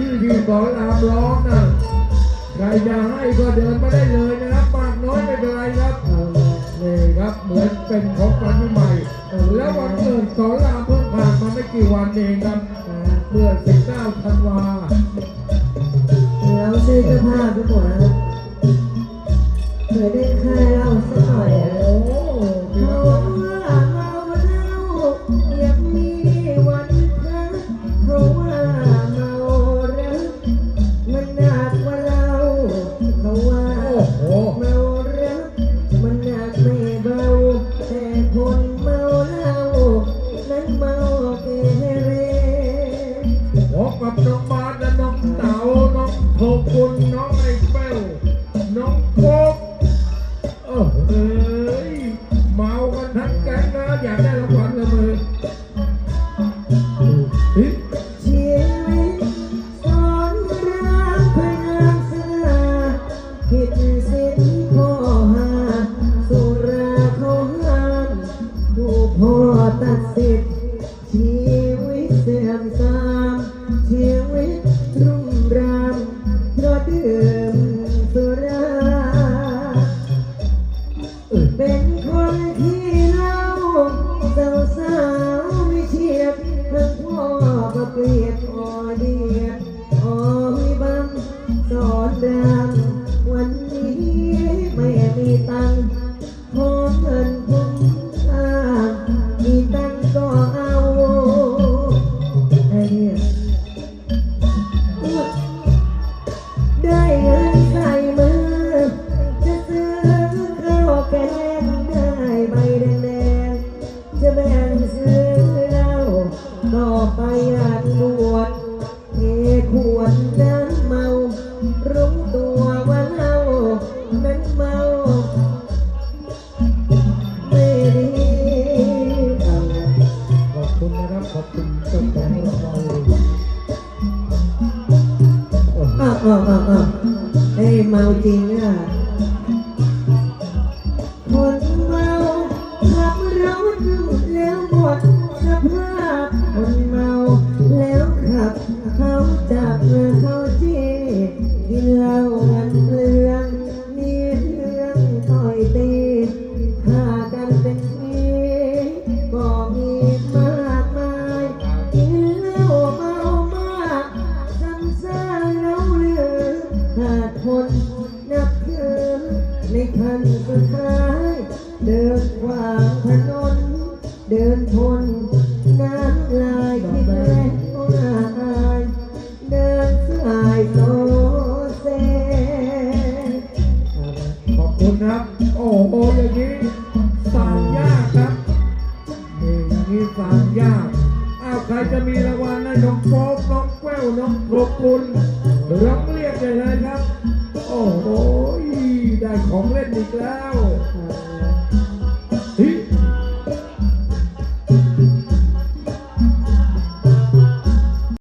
ร้องนะใครจะให้ก็เดินมาได้เลยนะครับมากน้อยไม่เป็นไรครับนี่ครับเหมือนเป็นของขวัญปีใหม่ แล้ววันเกิดสอนรามเพิ่งผ่านมาไม่กี่วันเองครับเมื่อ19ธันวาแล้วชื่อเจ้าภาพทุกคนนะครับเผื่อได้ค่าเราสักหน่อย องโทกุลน้องไอเป้วน้องโคกเออเอ้ยเมากันทั้งแก๊งนะอยากได้รางวัลเละมือเฮ้ยชีวิตสอนรักพยายามสละผิดศีลข้อหามสุราเขาห้ามดูพ่ ราวอ้าวอ้าวอ้าวเอ้ยเมาจริงอะคนเมาขับ ดคนนับถือในคันสุดท้าย เดินขวางถนน เดินทน น้ำลายที่แรงก็อายเดินสายโซเซ ขอบคุณครับ โอ้โหอย่างนี้สามยากครับนี่อย่างนี้สามยาก อ้าวใครจะมีรางวัลให้น้องโป๊ปน้องแก้วน้องโทกุลร้องเรียกเลยนะครับ โอ้โหได้ของเล่นอีกแล้ว